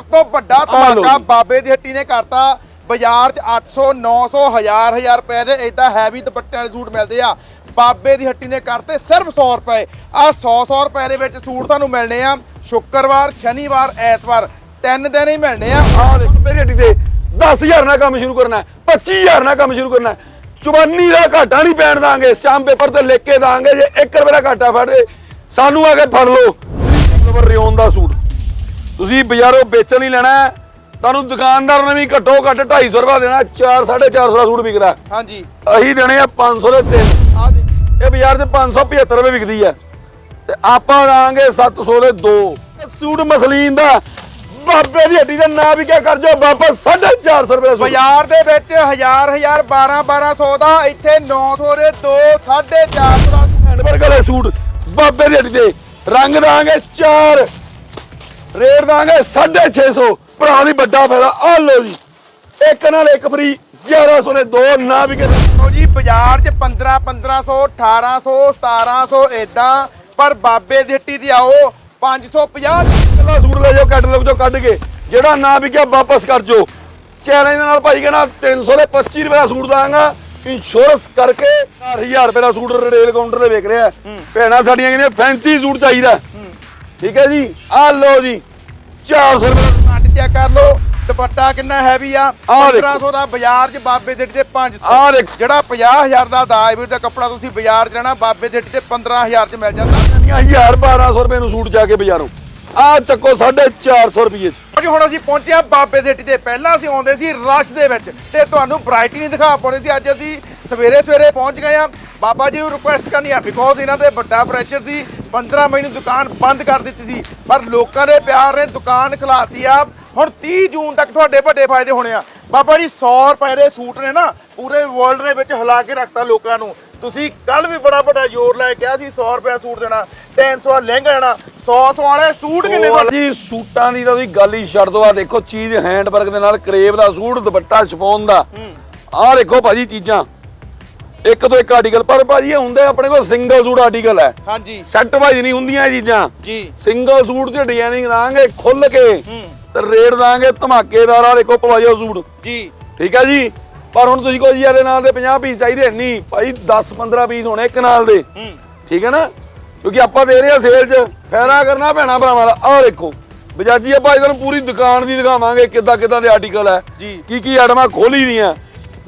ਸਭ ਤੋਂ ਵੱਡਾ ਧਮਾਕਾ। ਬਾਬੇ ਦੀ ਹੱਟੀ ਨੇ ਕਰਤਾ। ਬਾਜ਼ਾਰ 'ਚ 800 900 1000 1000 ਰੁਪਏ ਦੇ ਇਦਾਂ ਹੈਵੀ ਦੁਪੱਟੇ ਵਾਲੇ ਸੂਟ ਮਿਲਦੇ ਆ। ਬਾਬੇ ਦੀ ਹੱਟੀ ਨੇ ਕਰਤੇ ਸਿਰਫ 100 ਰੁਪਏ। ਆ 100 100 ਰੁਪਏ ਦੇ ਵਿੱਚ ਸੂਟ ਤੁਹਾਨੂੰ ਮਿਲਣੇ ਆ। ਸ਼ੁੱਕਰਵਾਰ ਸ਼ਨੀਵਾਰ ਐਤਵਾਰ ਤਿੰਨ ਦਿਨ ਹੀ ਮਿਲਣੇ ਆ। ਆ ਦੇਖ ਮੇਰੀ ਹੱਟੀ ਤੇ 10000 ਨਾਲ ਕੰਮ ਸ਼ੁਰੂ ਕਰਨਾ ਹੈ 25000 ਨਾਲ ਕੰਮ ਸ਼ੁਰੂ ਕਰਨਾ ਹੈ। ਚੁਬਾਨੀ ਦਾ ਘਾਟਾ ਨਹੀਂ ਪੈਣ ਦਾਂਗੇ ਸਟਾਂਪ ਪੇਪਰ ਤੇ ਲਿਖ ਕੇ ਦਾਂਗੇ ਜੇ 1 ਰੁਪਏ ਦਾ ਘਾਟਾ ਫੜੇ ਸਾਨੂੰ ਆ ਕੇ ਫੜ ਲਓ। ਨੰਬਰ ਰਿਓਨ ਦਾ ਸੂਟ। ਤੁਸੀਂ ਬਾਜ਼ਾਰੋਂ ਵੇਚਣ ਹੀ ਲੈਣਾ ਤੁਹਾਨੂੰ ਦੁਕਾਨਦਾਰ ਨੇ ਵੀ ਘੱਟੋ ਘੱਟ 250 ਰੁਪਏ ਦੇਣਾ 4 450 ਦਾ ਸੂਟ ਵਿਕਦਾ ਹਾਂਜੀ। ਅਸੀਂ ਦੇਣੇ ਆ 500 ਦੇ ਤਿੰਨ। ਆ ਦੇ ਇਹ ਬਾਜ਼ਾਰ 'ਚ 575 ਰੁਪਏ ਵਿਕਦੀ ਹੈ। ਤੇ ਆਪਾਂ ਦਾਂਗੇ 700 ਦੇ ਦੋ। ਸੂਟ ਮਸਲੀਨ ਦਾ ਬਾਬੇ ਦੀ ਹੱਡੀ ਦਾ ਨਾਂ ਵੀ ਕਿਆ ਕਰ ਜੋ ਵਾਪਸ 450 ਰੁਪਏ ਦਾ ਸੂਟ। ਬਾਜ਼ਾਰ ਦੇ ਵਿੱਚ 1000 1000 12 1200 ਦਾ ਇੱਥੇ 900 ਦੇ 2 450 ਦਾ ਹੈਂਡਵਰਕ ਵਾਲੇ ਸੂਟ ਬਾਬੇ ਦੀ ਹੱਡੀ ਦੇ। ਰੰਗ ਦਾਂਗੇ 4 ਰੇਟ ਦਾਂਗੇ 650 ਭਰਾ ਦੀ ਵੱਡਾ ਫਾਇਦਾ। ਆ ਲਓ ਜੀ। ਇੱਕ ਨਾਲ ਇੱਕ ਫਰੀ 1100 ਨੇ ਦੋ ਨਾ ਵੀ ਲੋ ਜੀ ਬਾਜ਼ਾਰ 'ਚ 15 1500 1800 1700 ਇਦਾਂ ਪਰ ਬਾਬੇ ਦੀ ਹੱਟੀ ਤੇ ਆਓ 550 ਕੱਲਾ ਸੂਟ ਲੈ ਜਾਓ ਕੈਟਲੌਗ ਚੋਂ ਕੱਢ ਕੇ। ਜਿਹੜਾ ਨਾ ਵਿਕਿਆ ਵਾਪਸ ਕਰ ਜੋ ਚੈਲੰਜ ਦੇ ਨਾਲ ਭਾਈ ਕਹਿੰਦਾ 300 ਦੇ 25 ਰੁਪਏ ਦਾ ਸੂਟ ਦਾਂਗਾ। ਇੰਸ਼ੋਰੈਂਸ ਕਰਕੇ 4000 ਰੁਪਏ ਦਾ ਸੂਟ ਰਿਟੇਲ ਕਾਊਂਟਰ ਤੇ ਵਿਕ ਰਿਹਾ। ਭੈਣਾਂ ਸਾਡੀਆਂ ਕਹਿੰਦੀਆਂ ਫੈਂਸੀ ਸੂਟ ਚਾਹੀਦਾ। ਠੀਕ ਹੈ ਜੀ? ਆ ਲਓ ਜੀ। 400 ਰੁਪਏ ਦਾ ਕੱਟ ਚੈੱਕ ਕਰ ਲਓ। ਦੁਪੱਟਾ ਕਿੰਨਾ ਹੈਵੀ ਆ। ਆਹ ਦੇਖੋ। 1500 ਦਾ ਬਾਜ਼ਾਰ 'ਚ ਬਾਬੇ ਦੇ ਤੇ 500 ਆਹ ਦੇਖੋ। ਜਿਹੜਾ 50000 ਦਾ ਦਾਜ ਦਾ ਕੱਪੜਾ ਤੁਸੀਂ ਬਾਜ਼ਾਰ 'ਚ ਲੈਣਾ ਬਾਬੇ ਦੇ ਤੇ 15000 'ਚ ਮਿਲ ਜਾਂਦਾ। 1000 1200 ਰੁਪਏ ਨੂੰ ਸੂਟ ਜਾ ਕੇ ਬਾਜ਼ਾਰੋਂ। ਆ ਚੱਕੋ 450 ਰੁਪਏ ਚ। ਜੀ ਹੁਣ ਅਸੀਂ ਪਹੁੰਚੇ ਹਾਂ ਬਾਬੇ ਦੇ। ਹੱਟੀ ਤੇ ਪਹਿਲਾਂ ਅਸੀਂ ਆਉਂਦੇ ਸੀ ਰਸ਼ ਦੇ ਵਿੱਚ ਤੇ ਤੁਹਾਨੂੰ ਵੈਰਾਈਟੀ ਨਹੀਂ ਦਿਖਾ ਪਾਉਣੀ ਸੀ। ਅੱਜ ਅਸੀਂ ਸਵੇਰੇ ਸਵੇਰੇ ਪਹੁੰਚ ਗਏ ਆ ਬਾਬਾ ਜੀ ਨੂੰ ਰਿਕੁਐਸਟ ਕਰਨੀ ਆ ਬਿਕੋਜ਼ ਇਹਨਾਂ ਦੇ ਵੱਡਾ ਪ੍ਰੈਸ਼ਰ ਸੀ 15 ਮਈ ਨੂੰ ਦੁਕਾਨ ਬੰਦ ਕਰ ਦਿੱਤੀ ਸੀ ਪਰ ਲੋਕਾਂ ਦੇ ਪਿਆਰ ਨੇ ਦੁਕਾਨ ਖਿਲਾਤੀ ਆ। ਹੁਣ 30 ਜੂਨ ਤੱਕ ਤੁਹਾਡੇ ਵੱਡੇ ਫਾਇਦੇ ਹੋਣੇ ਆ। ਬਾਬਾ ਜੀ 100 ਰੁਪਏ ਦੇ ਸੂਟ ਨੇ ਨਾ ਪੂਰੇ ਵਰਲਡ ਦੇ ਵਿੱਚ ਹਿਲਾ ਕੇ ਰੱਖਤਾ ਲੋਕਾਂ ਨੂੰ। ਤੁਸੀਂ ਕੱਲ ਵੀ ਬੜਾ ਵੱਡਾ ਜ਼ੋਰ ਲੈ ਕੇ ਆ ਸੀ 100 ਰੁਪਏ ਦਾ ਸੂਟ ਦੇਣਾ 300 ਦਾ ਲਹਿੰਗਾ ਦੇਣਾ 100 100 ਵਾਲੇ ਸੂਟ ਕਿੰਨੇ ਤੁਹਾਡੇ ਜੀ ਸੂਟਾਂ ਦੀ ਤਾਂ ਤੁਸੀਂ ਗੱਲ ਹੀ ਛੱਡ ਦੋ ਆ ਦੇਖੋ ਚੀਜ਼ ਹੈਂਡਵਰਕ ਦੇ ਨਾਲ ਕਰੇਬ ਦਾ ਸੂਟ ਦੁਪੱਟਾ ਸ਼ਿਫੋਨ ਦਾ। ਆਹ ਦੇਖੋ ਭਾਜੀ ਚੀਜ਼ਾਂ। ਇੱਕ ਤੋਂ ਇੱਕ ਆਰਟੀਕਲ ਪਰ ਭਾਜੀ ਇਹ ਹੁੰਦੇ ਆਪਣੇ ਕੋਲ ਸਿੰਗਲ ਸੂਟ ਆਰਟੀਕਲ ਹੈ। ਹਾਂਜੀ। ਸੈੱਟ ਭਾਜੀ ਨਹੀਂ ਹੁੰਦੀਆਂ ਇਹ ਚੀਜ਼ਾਂ। ਜੀ। ਸਿੰਗਲ ਸੂਟ 'ਚ ਡਿਜ਼ਾਈਨਿੰਗ ਦਾਂਗੇ ਖੁੱਲ ਕੇ ਹੂੰ। ਤੇ ਰੇਟ ਦਾਂਗੇ ਧਮਾਕੇਦਾਰ ਆ ਦੇਖੋ ਪਵਾਜੋ ਸੂਟ ਜੀ। ਠੀਕ ਹੈ ਜੀ? ਪਰ ਹੁਣ ਤੁਸੀਂ ਕੋਈ ਜੀ ਇਹਦੇ ਨਾਲ ਦੇ 50 ਪੀਸ ਚਾਹੀਦੇ ਨਹੀਂ। ਭਾਈ 10 15 ਪੀਸ ਹੋਣੇ ਇੱਕ ਨਾਲ ਦੇ। ਹੂੰ। ਠੀਕ ਹੈ ਨਾ? ਕਿਉਂਕਿ ਆਪਾਂ ਦੇ ਰਹੇ ਆ ਸੇਲ 'ਚ। ਫਾਇਦਾ ਕਰਨਾ ਭੈਣਾ ਭਰਾਵਾਂ ਦਾ। ਆਹ ਦੇਖੋ। ਬਜਾਜੀ ਆਪਾਂ ਇਹਨਾਂ ਨੂੰ ਪੂਰੀ ਦੁਕਾਨ ਦੀ ਦਿਖਾਵਾਂਗੇ ਕਿੱਦਾਂ ਕਿੱਦਾਂ ਦੇ ਆਰਟੀਕਲ ਹੈ। ਜੀ। ਕੀ ਕੀ ਆਈਟਮਾਂ ਖੋਲੀ ਦੀਆਂ।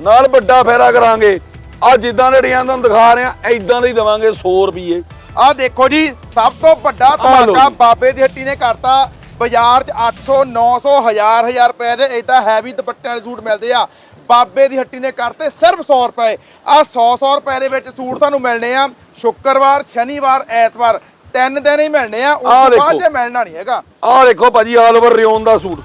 ਨਾਲ ਵੱਡਾ ਫਾਇਦਾ ਕਰਾਂਗੇ। ਆ ਜਿੱਦਾਂ ਦੇ ਡਿਜ਼ਾਈਨ ਤੁਹਾਨੂੰ ਦਿਖਾ ਰਹੇ ਆ ਐਦਾਂ ਦੇ ਹੀ ਦੇਵਾਂਗੇ 100 ਰੁਪਏ ਆ ਦੇਖੋ ਜੀ ਸਭ ਤੋਂ ਵੱਡਾ ਆਹ ਲਓ ਧਮਾਕਾ ਜੀ। ਬਾਬੇ ਦੀ ਹੱਟੀ ਨੇ ਕਰਤਾ। ਬਾਜ਼ਾਰ 'ਚ 800 900 1000 1000 ਰੁਪਏ ਦੇ ਇਦਾਂ ਹੈਵੀ ਦੁਪੱਟੇ ਵਾਲੇ ਸੂਟ ਮਿਲਦੇ ਆ। ਬਾਬੇ ਦੀ ਹੱਟੀ ਨੇ ਕਰਤੇ ਸਿਰਫ 100 ਰੁਪਏ। ਆ 100 100 ਰੁਪਏ ਦੇ ਵਿੱਚ ਸੂਟ ਤੁਹਾਨੂੰ ਮਿਲਣੇ ਆ। ਸ਼ੁੱਕਰਵਾਰ ਸ਼ਨੀਵਾਰ ਐਤਵਾਰ ਤਿੰਨ ਦਿਨ ਹੀ ਮਿਲਣੇ ਆ। ਉਸ ਤੋਂ ਬਾਅਦ ਦੇਖੋ। ਜੇ ਮਿਲਣਾ ਨਹੀਂ ਹੈਗਾ। ਆਹ ਦੇਖੋ ਭਾਜੀ ਆਲ ਓਵਰ ਰਿਓਨ ਦਾ ਸੂਟ।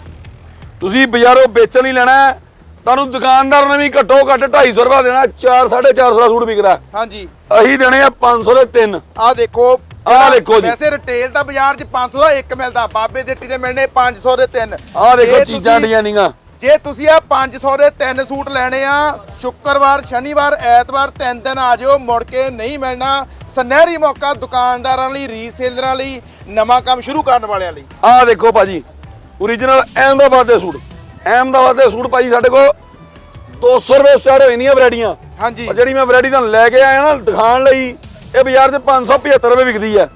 ਤੁਸੀਂ ਬਾਜ਼ਾਰੋਂ ਵੇਚਣ ਹੀ ਲੈਣਾ ਹੈ, ਤੁਹਾਨੂੰ ਦੁਕਾਨਦਾਰ ਨੇ ਵੀ ਘੱਟੋ ਘੱਟ 250 ਰੁਪਏ ਦੇਣਾ 4 450 ਦਾ ਸੂਟ ਵਿਕਦਾ। ਹਾਂਜੀ। ਅਸੀਂ ਦੇਣੇ ਆ 500 ਦੇ ਤਿੰਨ। ਆ ਦੇਖੋ ਆਹ ਦੇਖੋ ਜੀ। ਵੈਸੇ ਰਿਟੇਲ ਤਾਂ ਬਾਜ਼ਾਰ 'ਚ 500 ਦਾ ਇੱਕ ਮਿਲਦਾ ਬਾਬੇ ਦੀ ਹੱਟੀ ਦੇ ਮਿਲਣੇ 500 ਦੇ ਤਿੰਨ। ਆਹ ਦੇਖੋ ਚੀਜ਼ਾਂ ਡਿਜ਼ਾਈਨਿੰਗਾਂ ਜੇ ਤੁਸੀਂ ਆ 500 ਦੇ ਤਿੰਨ ਸੂਟ ਲੈਣੇ ਆ ਸ਼ੁੱਕਰਵਾਰ ਸ਼ਨੀਵਾਰ ਐਤਵਾਰ ਤਿੰਨ ਦਿਨ ਆ ਜਾਓ ਮੁੜ ਕੇ ਨਹੀਂ ਮਿਲਣਾ। ਸੁਨਹਿਰੀ ਮੌਕਾ ਦੁਕਾਨਦਾਰਾਂ ਲਈ ਰੀਸੇਲਰਾਂ ਲਈ ਨਵਾਂ ਕੰਮ ਸ਼ੁਰੂ ਕਰਨ ਵਾਲਿਆਂ ਲਈ। ਆਹ ਦੇਖੋ ਭਾਜੀ origignal ਅਹਿਮਦਾਬਾਦ ਦੇ ਸੂਟ। ਅਹਿਮਦਾਬਾਦ ਦੇ ਸੂਟ ਭਾਜੀ ਸਾਡੇ ਕੋਲ 200 ਰੁਪਏ ਸਟਾਰਟ ਹੋਈ ਨਹੀਂ ਵੈਰਾਈਟੀਆਂ। ਹਾਂਜੀ। ਜਿਹੜੀ ਮੈਂ ਵੈਰਾਈਟੀ ਤੁਹਾਨੂੰ ਲੈ ਕੇ ਆਇਆ ਨਾ ਦਿਖਾਣ ਲਈ ਇਹ ਬਾਜ਼ਾਰ 'ਚ 575 ਰੁਪਏ ਵਿਕਦੀ ਹੈ।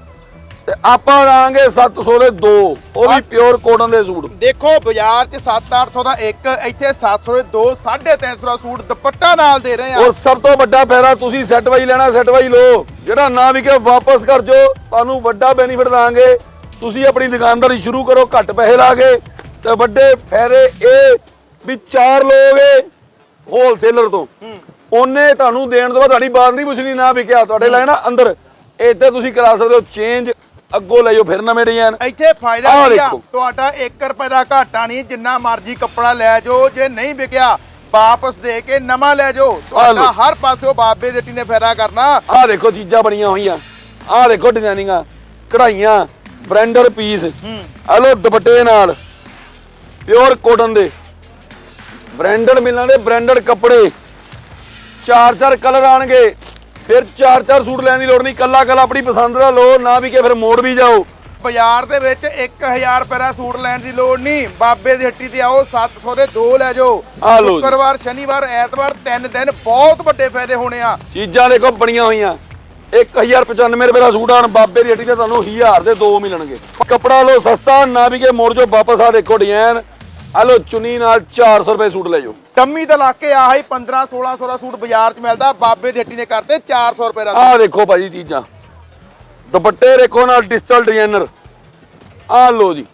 ਤੇ ਆਪਾਂ ਦਾਂਗੇ 700 ਦੇ ਦੋ ਉਹ ਵੀ ਪਿਓਰ ਕੋਟਨ ਦੇ ਸੂਟ। ਦੇਖੋ ਬਾਜ਼ਾਰ 'ਚ 7-800 ਦਾ ਇੱਕ ਇੱਥੇ 700 ਦੇ ਦੋ 350 ਦਾ ਸੂਟ ਦੁਪੱਟਾ ਨਾਲ ਦੇ ਰਹੇ ਆ ਔਰ ਸਭ ਤੋਂ ਵੱਡਾ ਫਾਇਦਾ ਤੁਸੀਂ ਸੈੱਟ ਵਾਈ ਲੈਣਾ ਸੈੱਟ ਵਾਈ ਲਓ। ਜਿਹੜਾ ਨਾ ਵਿਕੇ ਵਾਪਸ ਕਰ ਜੋ ਤੁਹਾਨੂੰ ਵੱਡਾ ਬੈਨੀਫਿਟ ਦਾਂਗੇ ਤੁਸੀਂ ਆਪਣੀ ਦੁਕਾਨਦਾਰੀ ਸ਼ੁਰੂ ਕਰੋ ਘੱਟ ਪੈਸੇ ਲਾ ਕੇ। ਤੇ ਵੱਡੇ ਫਾਇਦੇ ਇਹ ਵੀ ਚਾਰ ਲੋਗੇ ਹੋਲਸੇਲਰ ਤੋਂ। ਉਹਨੇ ਤੁਹਾਨੂੰ ਦੇਣ ਤੋਂ ਬਾਅਦ ਤੁਹਾਡੀ ਬਾਤ ਨਹੀਂ ਪੁੱਛਣੀ ਨਾ ਵਿਕਿਆ। ਤੁਹਾਡੇ ਲੈ ਨਾ ਅੰਦਰ। ਇੱਥੇ ਤੁਸੀਂ ਕਰਾ ਸਕਦੇ ਹੋ ਚੇਂਜ ਅੱਗੋਂ ਲੈ ਜਾਓ ਫਿਰ ਨਵੇਂ ਡਿਜ਼ਾਈਨ ਇੱਥੇ ਫਾਇਦਾ ਕੀ ਆ। ਤੁਹਾਡਾ 1 ਰੁਪਏ ਦਾ ਘਾਟਾ ਨਹੀਂ ਜਿੰਨਾ ਮਰਜ਼ੀ ਕੱਪੜਾ ਲੈ ਜਾਓ ਜੇ ਨਹੀਂ ਵਿਕਿਆ ਵਾਪਸ ਦੇ ਕੇ ਨਵਾਂ ਲੈ ਜਾਓ। ਤੁਹਾਡਾ। ਹਰ ਪਾਸਿਓਂ ਬਾਬੇ ਦੇ ਟੀ ਨੇ ਫਾਇਦਾ ਕਰਨਾ। ਆਹ ਦੇਖੋ ਚੀਜ਼ਾਂ ਬਣੀਆਂ ਹੋਈਆਂ। ਆਹ ਦੇਖੋ ਡਿਜ਼ਾਈਨਿੰਗਾਂ ਕਢਾਈਆਂ ਬ੍ਰਾਂਡਰ ਪੀਸ ਆ ਲੋ ਦੁਪੱਟੇ ਨਾਲ। ਪਿਓਰ ਕੋਟਨ ਦੇ। ਬ੍ਰਾਂਡਡ ਮਿਲਣ ਦੇ ਬ੍ਰਾਂਡਡ ਕੱਪੜੇ। ਚਾਰ ਚਾਰ ਕਲਰ ਆਣਗੇ। ਫਿਰ ਚਾਰ ਚਾਰ ਸੂਟ ਲੈਣ ਦੀ ਲੋੜ ਨਹੀਂ। ਕੱਲਾ ਕੱਲਾ ਆਪਣੀ ਪਸੰਦ ਦਾ ਲਓ ਨਾ ਵੀ ਕਿ ਫਿਰ ਮੋੜ ਵੀ ਜਾਓ। ਬਾਜ਼ਾਰ ਦੇ ਵਿੱਚ 1000 ਰੁਪਏ ਦਾ ਸੂਟ ਲੈਣ ਦੀ ਲੋੜ ਨਹੀਂ। ਬਾਬੇ ਦੀ ਹੱਟੀ ਤੇ ਆਓ 700 ਦੇ ਦੋ ਲੈ ਜਾਓ। ਸ਼ੁੱਕਰਵਾਰ ਸ਼ਨੀਵਾਰ ਐਤਵਾਰ ਤਿੰਨ ਦਿਨ ਬਹੁਤ ਵੱਡੇ ਫਾਇਦੇ ਹੋਣੇ ਆ। ਚੀਜ਼ਾਂ ਦੇਖੋ ਬਣੀਆਂ ਹੋਈਆਂ। 1095 ਰੁਪਏ ਦਾ ਸੂਟ ਆਣ ਬਾਬੇ ਦੀ ਹੱਟੀ ਤੇ ਤੁਹਾਨੂੰ 1000 ਦੇ ਦੋ ਮਿਲਣਗੇ। ਕੱਪੜਾ ਲੋ ਸਸਤਾ ਨਾ ਵੀ ਕੇ ਮੋੜ ਜੋ ਵਾਪਸ ਆ ਦੇਖੋ ਡਿਜ਼ਾਈਨ। ਆ ਲੋ ਚੁੰਨੀ ਨਾਲ 400 ਰੁਪਏ ਸੂਟ ਲੈ ਜਾਓ। ਟੰਮੀ ਤੋਂ ਲਾ ਕੇ ਆਹੀ 15 1600 ਦਾ ਸੂਟ ਬਾਜ਼ਾਰ 'ਚ ਮਿਲਦਾ ਬਾਬੇ ਦੀ ਹੱਟੀ ਨੇ ਕਰਤੇ 400 ਰੁਪਏ ਦਾ ਆਹ ਦੇਖੋ ਭਾਜੀ ਚੀਜ਼ਾਂ। ਦੁਪੱਟੇ ਦੇਖੋ ਨਾਲ ਡਿਜੀਟਲ ਡਿਜ਼ਾਈਨਰ। ਆਹ ਲੋ ਜੀ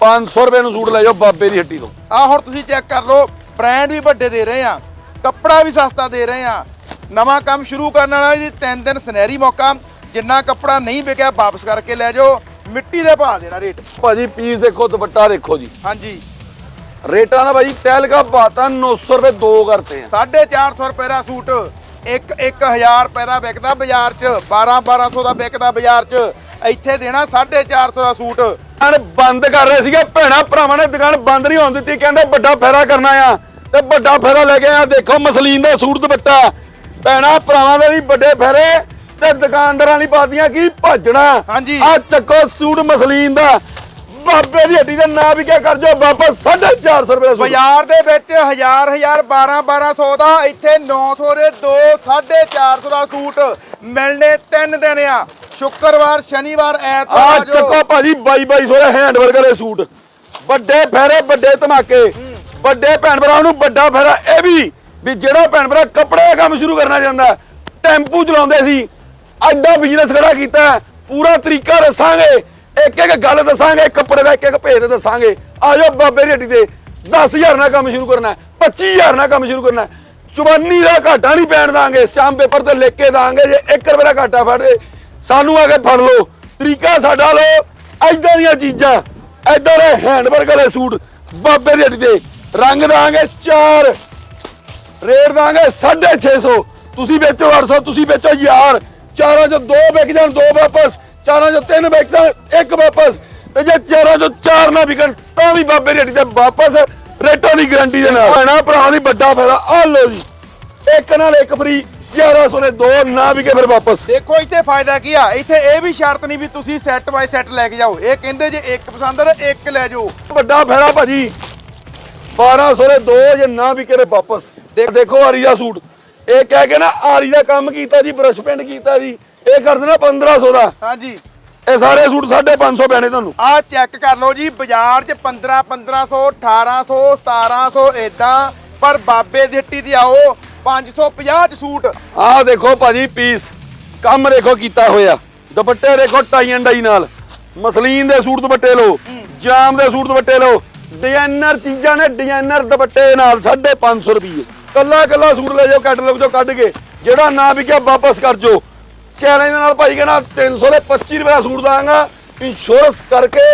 500 ਰੁਪਏ ਨੂੰ ਸੂਟ ਲੈ ਜਾਓ ਬਾਬੇ ਦੀ ਹੱਟੀ ਤੋਂ। ਆ ਹੁਣ ਤੁਸੀਂ ਚੈੱਕ ਕਰ ਲਓ ਬ੍ਰਾਂਡ ਵੀ ਵੱਡੇ ਦੇ ਰਹੇ ਆ ਕੱਪੜਾ ਵੀ ਸਸਤਾ ਦੇ ਰਹੇ ਆ। ਨਵਾਂ ਕੰਮ ਸ਼ੁਰੂ ਕਰਨ ਵਾਲਾ ਜੀ ਤਿੰਨ ਦਿਨ ਸੁਨਹਿਰੀ ਮੌਕਾ ਜਿੰਨਾ ਕੱਪੜਾ ਨਹੀਂ ਵਿਕਿਆ ਵਾਪਸ ਕਰਕੇ ਲੈ ਜਾਓ। ਮਿੱਟੀ ਦੇ ਭਾਅ ਦੇਣਾ ਰੇਟ। ਭਾਜੀ ਪੀਸ ਦੇਖੋ ਦੁਪੱਟਾ ਦੇਖੋ ਜੀ। ਹਾਂਜੀ। ਰੇਟਾਂ ਦਾ ਭਾਜੀ ਟੈਲ ਕਾ ਬਾਤਾਂ 900 ਰੁਪਏ ਦੋ ਕਰਤੇ ਆ। 450 ਰੁਪਏ ਦਾ ਸੂਟ ਇੱਕ 1000 ਰੁਪਏ ਦਾ ਵਿਕਦਾ ਬਾਜ਼ਾਰ 'ਚ 12 1200 ਦਾ ਵਿਕਦਾ ਬਾਜ਼ਾਰ 'ਚ। ਇੱਥੇ ਦੇਣਾ 450 ਦਾ ਸੂਟ। ਦੁਕਾਨ ਬੰਦ ਕਰ ਰਹੇ ਸੀਗੇ। ਭੈਣਾ ਭਰਾਵਾਂ ਨੇ ਦੁਕਾਨ ਬੰਦ ਨਹੀਂ ਹੋਣ ਦਿੱਤੀ। ਕਹਿੰਦੇ ਵੱਡਾ ਫੈਰਾ ਕਰਨਾ ਆ। ਤੇ ਵੱਡਾ ਫੈਰਾ ਲੈ ਕੇ ਆ ਦੇਖੋ ਮਸਲੀਨ ਦਾ ਸੂਟ ਦੁਪੱਟਾ। ਭੈਣਾ ਭਰਾਵਾਂ ਦੇ ਲਈ ਵੱਡੇ ਫੈਰੇ ਤੇ ਦੁਕਾਨਦਾਰਾਂ ਲਈ ਪਾਦੀਆਂ ਕੀ ਭੱਜਣਾ? ਹਾਂਜੀ। ਆ ਚੱਕੋ ਸੂਟ ਮਸਲੀਨ ਦਾ। ਬਾਬੇ ਦੀ ਹੱਡੀ ਦਾ ਨਾਂ ਵੀ ਕਿਆ ਕਰ ਜੋ ਵਾਪਸ 450 ਰੁਪਏ ਦਾ ਸੂਟ। ਬਾਜ਼ਾਰ ਦੇ ਵਿੱਚ 1000 1000 12 1200 ਦਾ ਇੱਥੇ 900 ਦੇ 2 450 ਦਾ ਸੂਟ ਮਿਲਣੇ ਤਿੰਨ ਦਿਨ ਆ। ਸ਼ੁੱਕਰਵਾਰ ਸ਼ਨੀਵਾਰ ਐਤਵਾਰ ਆ ਜਾਓ। ਚੱਕੋ ਭਾਜੀ 22 2200 ਦੇ ਹੈਂਡ ਵਰਕ ਵਾਲੇ ਸੂਟ। ਵੱਡੇ ਫੈਰੇ ਵੱਡੇ ਧਮਾਕੇ। ਵੱਡੇ ਭੈਣ ਭਰਾਵਾਂ ਨੂੰ ਵੱਡਾ ਫੈਰਾ ਇਹ ਵੀ ਵੀ ਜਿਹੜਾ ਭੈਣ ਭਰਾ ਕੱਪੜੇ ਦਾ ਕੰਮ ਸ਼ੁਰੂ ਕਰਨਾ ਚਾਹੁੰਦਾ ਟੈਂਪੂ ਚਲਾਉਂਦੇ ਸੀ। ਐਡਾ ਬਿਜ਼ਨਸ ਖੜਾ ਕੀਤਾ ਪੂਰਾ ਤਰੀਕਾ ਦੱਸਾਂਗੇ। ਇੱਕ ਇੱਕ ਗੱਲ ਦੱਸਾਂਗੇ ਕੱਪੜੇ ਦਾ ਇੱਕ ਇੱਕ ਭੇਦ ਦੱਸਾਂਗੇ। ਆ ਜਾਓ ਬਾਬੇ ਦੀ ਹੱਡੀ ਤੇ। 10000 ਨਾਲ ਕੰਮ ਸ਼ੁਰੂ ਕਰਨਾ ਹੈ, 25000 ਨਾਲ ਕੰਮ ਸ਼ੁਰੂ ਕਰਨਾ ਹੈ, ਦਾ ਘਾਟਾ ਨਹੀਂ ਪੈਣ ਦਾਂਗੇ ਸਟਾਂਪ ਪੇਪਰ ਤੇ ਲਿਖ ਕੇ ਦਾਂਗੇ ਜੇ 1 ਰੁਪਏ ਦਾ ਘਾਟਾ ਫੜੇ ਸਾਨੂੰ ਆ ਕੇ ਫੜ ਲਓ। ਤਰੀਕਾ ਸਾਡਾ ਲਓ ਐਦਾਂ ਦੀਆਂ ਚੀਜ਼ਾਂ ਐਦਾਂ ਦੇ ਹੈਂਡਵਰਕ ਵਾਲੇ ਸੂਟ ਬਾਬੇ ਦੀ ਹੱਡੀ ਤੇ। ਰੰਗ ਦਾਂਗੇ 4 ਰੇਟ ਦਾਂਗੇ 650 ਤੁਸੀਂ ਵੇਚੋ 800 ਤੁਸੀਂ ਵੇਚੋ ਯਾਰ ਚਾਰਾਂ ਚੋਂ ਦੋ ਵਿਕ ਜਾਣ ਦੋ ਵਾਪਸ ਚਾਰਾਂ ਚੋਂ ਤਿੰਨ ਵਿਕ ਜਾਣ ਇੱਕ ਵਾਪਸ। ਤੇ ਜੇ ਚਾਰਾਂ ਚੋਂ ਚਾਰ ਨਾ ਵਿਕਣ ਤਾਂ ਵੀ ਬਾਬੇ ਦੀ ਹੱਟੀ ਤੇ ਵਾਪਸ ਰੇਟਾਂ ਦੀ ਗਾਰੰਟੀ ਦੇ ਨਾਲ। ਭੈਣਾ ਭਰਾ ਦੀ ਵੱਡਾ ਫਾਇਦਾ। ਆ ਲਓ ਜੀ। ਇੱਕ ਨਾਲ ਇੱਕ ਫ੍ਰੀ 1100 ਨੇ ਦੋ ਨਾ ਵਿਕੇ ਫਿਰ ਵਾਪਸ। ਦੇਖੋ ਇੱਥੇ ਫਾਇਦਾ ਕੀ ਆ? ਇੱਥੇ ਇਹ ਵੀ ਸ਼ਰਤ ਨਹੀਂ ਵੀ ਤੁਸੀਂ ਸੈੱਟ ਬਾਈ ਸੈੱਟ ਲੈ ਕੇ ਜਾਓ। ਇਹ ਕਹਿੰਦੇ ਜੇ ਇੱਕ ਪਸੰਦ ਆ ਤਾਂ ਇੱਕ ਲੈ ਜਾਓ। ਵੱਡਾ ਫਾਇਦਾ ਭਾਜੀ। 1200 ਦੇ ਦੋ ਜੇ ਨਾ ਵਿਕੇ ਤੇ ਵਾਪਸ। ਦੇਖ ਦੇਖੋ ਆਰੀ ਦਾ ਸੂਟ। ਇਹ ਕਹਿ ਕੇ ਨਾ ਆਰੀ ਦਾ ਕੰਮ ਕੀਤਾ ਜੀ ਬਰਸ਼ ਪੇਂਟ ਕੀਤਾ ਜੀ। ਇਹ ਕਰ ਦੇਣਾ 1500 ਦਾ। ਹਾਂਜੀ। ਇਹ ਸਾਰੇ ਸੂਟ 550 ਪੈਣੇ ਤੁਹਾਨੂੰ। ਆ ਚੈੱਕ ਕਰ ਲਓ ਜੀ ਬਾਜ਼ਾਰ 'ਚ 15 1500 1800 1700 ਇਦਾਂ ਪਰ ਬਾਬੇ ਦੀ ਹੱਟੀ ਤੇ ਆਓ 550 ਚ ਸੂਟ। ਆਹ ਦੇਖੋ ਭਾਜੀ ਪੀਸ ਕੰਮ ਦੇਖੋ ਕੀਤਾ ਹੋਇਆ। ਦੁਪੱਟੇ ਦੇਖੋ ਟਾਈ ਐਂਡ ਡਾਈ ਨਾਲ। ਮਸਲੀਨ ਦੇ ਸੂਟ ਦੁਪੱਟੇ ਲਓ ਜਾਮ ਦੇ ਸੂਟ ਦੁਪੱਟੇ ਲਓ। ਡਿਜ਼ਾਈਨਰ ਚੀਜ਼ਾਂ ਨੇ ਡਿਜ਼ਾਈਨਰ ਦੁਪੱਟੇ ਨਾਲ 550 ਰੁਪਏ ਕੱਲਾ ਕੱਲਾ ਸੂਟ ਲੈ ਜਾਓ ਕੈਟਲੌਗ ਚੋਂ ਕੱਢ ਕੇ। ਜਿਹੜਾ ਨਾ ਵਿਕਿਆ ਵਾਪਸ ਕਰ ਜੋ ਚੈਲੰਜ ਦੇ ਨਾਲ ਭਾਈ ਕਹਿੰਦਾ 300 ਦੇ 25 ਰੁਪਏ ਦਾ ਸੂਟ ਦਾਂਗਾ। ਇੰਸ਼ੋਰੈਂਸ ਕਰਕੇ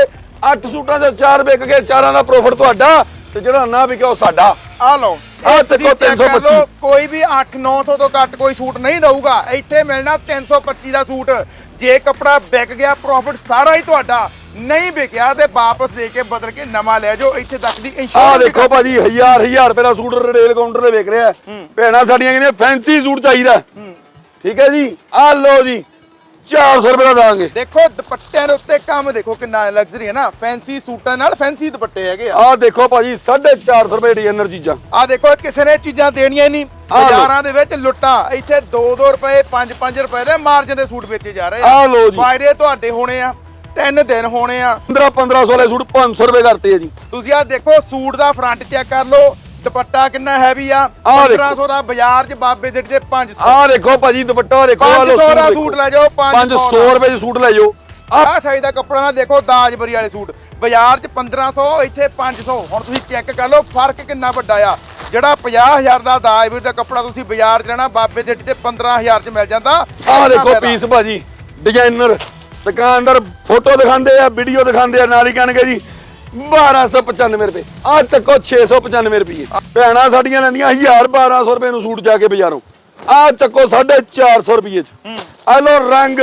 8 ਸੂਟਾਂ ਚੋਂ 4 ਵਿਕ ਗਏ ਚਾਰਾਂ ਦਾ ਪ੍ਰੋਫਿਟ ਤੁਹਾਡਾ ਤੇ ਜਿਹੜਾ ਨਾ ਵਿਕਿਆ ਉਹ ਸਾਡਾ। ਆ ਲਓ। ਤੁਸੀਂ ਚੱਕੋ check ਕਰ 325 ਲਓ, ਕੋਈ ਵੀ 8-900 ਤੋਂ ਘੱਟ ਕੋਈ ਸੂਟ ਨਹੀਂ ਦਊਗਾ। ਇੱਥੇ ਮਿਲਣਾ 325 ਦਾ ਸੂਟ। ਜੇ ਕੱਪੜਾ ਵਿਕ ਗਿਆ ਪ੍ਰੋਫਿਟ ਸਾਰਾ ਹੀ ਤੁਹਾਡਾ। ਨਹੀਂ ਵਿਕਿਆ ਤੇ ਵਾਪਸ ਦੇ ਕੇ ਬਦਲ ਕੇ ਨਵਾਂ ਲੈ ਜਾਓ ਇੱਥੇ ਤੱਕ ਦੀ ਆਹ ਇੰਸ਼ੋਰੈਂਸ ਦੇਖੋ ਭਾਜੀ ਹਜ਼ਾਰ ਹਜ਼ਾਰ ਰੁਪਏ ਦਾ ਸੂਟ ਰਿਟੇਲ ਕਾਊਂਟਰ ਤੇ ਵਿਕ ਰਿਹਾ ਭੈਣਾਂ ਸਾਡੀਆਂ ਕਹਿੰਦੀਆਂ ਫੈਂਸੀ ਸੂਟ ਚਾਹੀਦਾ। ਠੀਕ ਹੈ ਜੀ? ਆਹ ਲਓ ਜੀ 400 ਰੁਪਏ ਦਾ ਦਾਂਗੇ। ਦੇਖੋ ਦੁਪੱਟਿਆਂ ਦੇ ਉੱਤੇ ਕੰਮ ਦੇਖੋ ਕਿੰਨਾ ਲਗਜ਼ਰੀ ਹੈ ਨਾ। ਫੈਂਸੀ ਸੂਟਾਂ ਨਾਲ ਫੈਂਸੀ ਦੁਪੱਟੇ ਹੈਗੇ ਆ। ਆਹ ਦੇਖੋ ਭਾਜੀ 450 ਰੁਪਏ ਡਿਜ਼ਾਈਨਰ ਚੀਜ਼ਾਂ। ਆ ਦੇਖੋ ਕਿਸੇ ਨੇ ਚੀਜ਼ਾਂ ਦੇਣੀਆਂ ਹੀ ਨਹੀਂ। ਆਹ ਲਓ। ਬਾਜ਼ਾਰਾਂ ਦੇ ਵਿੱਚ ਲੁੱਟਾਂ ਇੱਥੇ 2-2 ਰੁਪਏ 5-5 ਰੁਪਏ ਦੇ ਮਾਰਜਨ ਦੇ ਸੂਟ ਵੇਚੇ ਜਾ ਰਹੇ ਆਹ ਲਓ ਜੀ। ਫਾਇਦੇ ਤੁਹਾਡੇ ਹੋਣੇ ਆ। ਤਿੰਨ ਦਿਨ ਹੋਣੇ ਆ। 15 1500 ਵਾਲੇ ਸੂਟ 500 ਰੁਪਏ ਕਰਤੇ ਆ ਜੀ। ਤੁਸੀਂ ਆ ਦੇਖੋ ਸੂਟ ਦਾ ਫਰੰਟ ਚੈੱਕ ਕਰ ਲਓ ਦੁਪੱਟਾ ਕਿੰਨਾ ਹੈਵੀ ਆ। ਆਹ ਦੇਖੋ। 1500 ਦਾ ਬਾਜ਼ਾਰ 'ਚ ਬਾਬੇ ਦੇ ਤੇ 500 ਆਹ ਦੇਖੋ ਭਾਜੀ ਦੁਪੱਟਾ ਦੇਖੋ ਆਹ ਲਓ 500 ਦਾ ਦੇਖੋ। ਸੂਟ ਲੈ ਜਾਓ 500 500 ਰੁਪਏ ਦੇ ਸੂਟ ਲੈ ਜਾਓ। ਆਹ ਆਹ ਸਾਈਜ਼ ਦਾ ਕੱਪੜਾ ਨਾ ਦੇਖੋ ਦਾਜਬਰੀ ਵਾਲੇ ਸੂਟ। ਬਾਜ਼ਾਰ 'ਚ 1500 ਇੱਥੇ 500 ਹੁਣ ਤੁਸੀਂ ਚੈੱਕ ਕਰ ਲਓ ਫ਼ਰਕ ਕਿੰਨਾ ਵੱਡਾ ਆ। ਜਿਹੜਾ 50000 ਦਾ ਦਾਜਬਰੀ ਦਾ ਕੱਪੜਾ ਤੁਸੀਂ ਬਾਜ਼ਾਰ 'ਚ ਲੈਣਾ ਬਾਬੇ ਦੇ ਤੇ 15000 'ਚ ਮਿਲ ਜਾਂਦਾ ਆਹ ਦੇਖੋ। ਪੀਸ ਭਾਜੀ ਡਿਜ਼ਾਈਨਰ ਦੁਕਾਨਦਾਰ ਫੋਟੋ ਦਿਖਾਉਂਦੇ ਆ ਵੀਡੀਓ ਦਿਖਾਉਂਦੇ ਆ ਨਾਲ ਹੀ ਕਹਿਣਗੇ ਜੀ 1295 ਰੁਪਏ। ਆਹ ਚੱਕੋ 695 ਰੁਪਏ। ਭੈਣਾਂ ਸਾਡੀਆਂ ਲੈਂਦੀਆਂ 1000 1200 ਰੁਪਏ ਨੂੰ ਸੂਟ ਜਾ ਕੇ ਬਾਜ਼ਾਰੋਂ। ਆਹ ਚੱਕੋ 450 ਰੁਪਏ ਚ। ਆ ਲੋ ਰੰਗ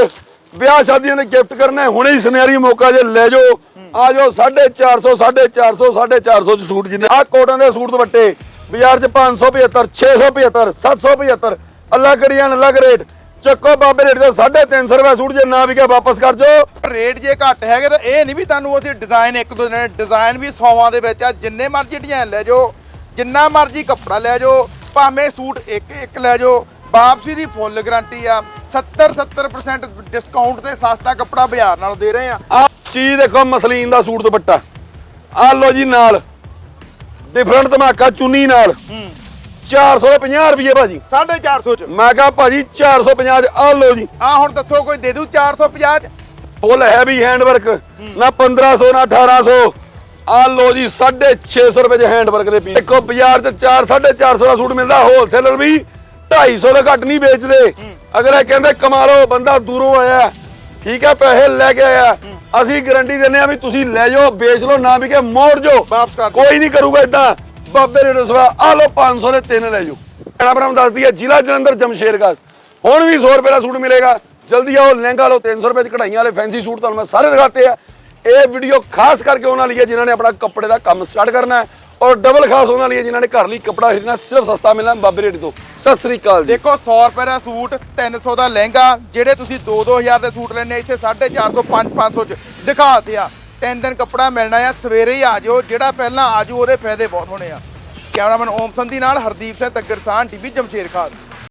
ਵਿਆਹ ਸ਼ਾਦੀਆਂ ਦੇ ਗਿਫਟ ਕਰਨਾ ਹੁਣੇ ਹੀ ਸੁਨਹਿਰੀ ਮੌਕਾ ਜੇ ਲੈ ਜਾਓ। ਆ ਜਾਓ 450 450 450 ਚ ਸੂਟ ਜਿੰਨੇ ਆਹ ਕੋਟਨ ਦੇ ਸੂਟ ਦੁਪੱਟੇ ਬਾਜ਼ਾਰ ਚ 575 675 775 ਅੱਲਾ ਕੜੀਆਂ ਅਲੱਗ ਰੇਟ ਚੱਕੋ ਬਾਬੇ ਰੇਟ ਦੇ 350 ਰੁਪਏ ਸੂਟ ਜੇ ਨਾ ਵਿਕਿਆ ਵਾਪਸ ਕਰ ਜੋ ਰੇਟ ਜੇ ਘੱਟ ਹੈਗੇ ਤਾਂ ਇਹ ਨਹੀਂ ਵੀ ਤੁਹਾਨੂੰ ਅਸੀਂ ਡਿਜ਼ਾਈਨ ਇੱਕ ਦੋ ਦਿਨ ਡਿਜ਼ਾਈਨ ਵੀ ਸੌਵਾਂ ਦੇ ਵਿੱਚ ਆ ਜਿੰਨੇ ਮਰਜ਼ੀ ਡਿਜ਼ਾਈਨ ਲੈ ਜਾਓ ਜਿੰਨਾ ਮਰਜ਼ੀ ਕੱਪੜਾ ਲੈ ਜਾਓ ਭਾਵੇਂ ਸੂਟ ਇੱਕ ਇੱਕ ਲੈ ਜਾਓ ਵਾਪਸੀ ਦੀ ਫੁੱਲ ਗਾਰੰਟੀ ਆ। 70 70% ਡਿਸਕਾਊਂਟ ਤੇ ਸਸਤਾ ਕੱਪੜਾ ਬਾਜ਼ਾਰ ਨਾਲੋਂ ਦੇ ਰਹੇ ਆ। ਆ ਚੀਜ਼ ਦੇਖੋ ਮਸਲੀਨ ਦਾ ਸੂਟ ਦੁਪੱਟਾ। ਆ ਲੋ ਜੀ ਨਾਲ ਡਿਫਰੈਂਟ ਧਮਾਕਾ ਚੁੰਨੀ ਨਾਲ। 450 ਰੁਪਏ ਭਾਜੀ। 450 ਚ। ਮੈਂ ਕਿਹਾ ਭਾਜੀ 450 ਚ ਆ ਲੋ ਜੀ। ਆ ਹੁਣ ਦੱਸੋ ਕੋਈ ਦੇ ਦੂ 450 ਚ? ਫੁੱਲ ਹੈਵੀ ਹੈਂਡ ਵਰਕ ਨਾ 1500 ਨਾ 1800 ਆ ਲੋ ਜੀ 650 ਰੁਪਏ ਦੇ ਹੈਂਡ ਵਰਕ ਦੇ ਪੀਸ। ਦੇਖੋ ਬਾਜ਼ਾਰ 'ਚ 4 450 ਦਾ ਸੂਟ ਮਿਲਦਾ ਹੋਲਸੇਲਰ ਵੀ 250 ਦਾ ਘੱਟ ਨਹੀਂ ਵੇਚਦੇ। ਅਗਰ ਇਹ ਕਹਿੰਦੇ ਕਮਾ ਲਓ ਬੰਦਾ ਦੂਰੋਂ ਆਇਆ ਠੀਕ ਹੈ ਪੈਸੇ ਲੈ ਕੇ ਆਇਆ ਅਸੀਂ ਗਾਰੰਟੀ ਦਿੰਦੇ ਆ ਵੀ ਤੁਸੀਂ ਲੈ ਜਾਓ ਵੇਚ ਲਓ ਨਾ ਵੀ ਕਿ ਮੋੜ ਜਾਓ। ਵਾਪਸ ਕਰ ਦਿਓ। ਕੋਈ ਨਹੀਂ ਕਰੂਗਾ ਇਦਾਂ ਬਾਬੇ ਰੇਡੋ ਸਵਾ ਆ ਲਓ 500 ਦੇ ਤਿੰਨ ਲੈ ਜਾਓ। ਕਹਿਣਾ ਬਰਾਮ ਦੱਸਦੀ ਹੈ ਜ਼ਿਲ੍ਹਾ ਜਲੰਧਰ ਜਮਸ਼ੇਰਗਾਸ ਹੁਣ ਵੀ 100 ਰੁਪਏ ਦਾ ਸੂਟ ਮਿਲੇਗਾ। ਜਲਦੀ ਆਓ, ਲਹਿੰਗਾ ਲਓ 300 ਰੁਪਏ ਚ ਕਢਾਈਆਂ ਵਾਲੇ ਫੈਂਸੀ ਸੂਟ ਤੁਹਾਨੂੰ ਮੈਂ ਸਾਰੇ ਦਿਖਾਤੇ ਆ। ਇਹ ਵੀਡੀਓ ਖਾਸ ਕਰਕੇ ਉਹਨਾਂ ਲਈ ਹੈ ਜਿਨ੍ਹਾਂ ਨੇ ਆਪਣਾ ਕੱਪੜੇ ਦਾ ਕੰਮ ਸਟਾਰਟ ਕਰਨਾ ਹੈ ਔਰ ਡਬਲ ਖਾਸ ਉਹਨਾਂ ਲਈ ਹੈ ਜਿਨ੍ਹਾਂ ਨੇ ਘਰ ਲਈ ਕੱਪੜਾ ਖਰੀਦਣਾ, ਸਿਰਫ ਸਸਤਾ ਮਿਲਣਾ ਬਾਬੇ ਰੇਟ ਤੋਂ। ਸਤਿ ਸ੍ਰੀ ਅਕਾਲ ਜੀ। ਦੇਖੋ 100 ਰੁਪਏ ਦਾ ਸੂਟ 300 ਦਾ ਲਹਿੰਗਾ, ਜਿਹੜੇ ਤੁਸੀਂ 2-2000 ਦੇ ਸੂਟ ਲੈਣੇ ਇੱਥੇ 450 5-500 ਚ ਦਿਖਾਤੇ ਆ ਤਿੰਨ ਦਿਨ ਕੱਪੜਾ ਮਿਲਣਾ ਆ, ਸਵੇਰੇ ਹੀ ਆ ਜਾਓ, ਜਿਹੜਾ ਪਹਿਲਾਂ ਆ ਜਾਓ ਉਹਦੇ ਫਾਇਦੇ ਬਹੁਤ ਹੋਣੇ ਆ। ਕੈਮਰਾਮੈਨ ਓਮ ਸੰਧੀ ਨਾਲ ਹਰਦੀਪ ਸਿੰਘ ਤੱਗਰਸਾਨ ਟੀਵੀ ਜਮਸ਼ੇਰ ਖਾਨ।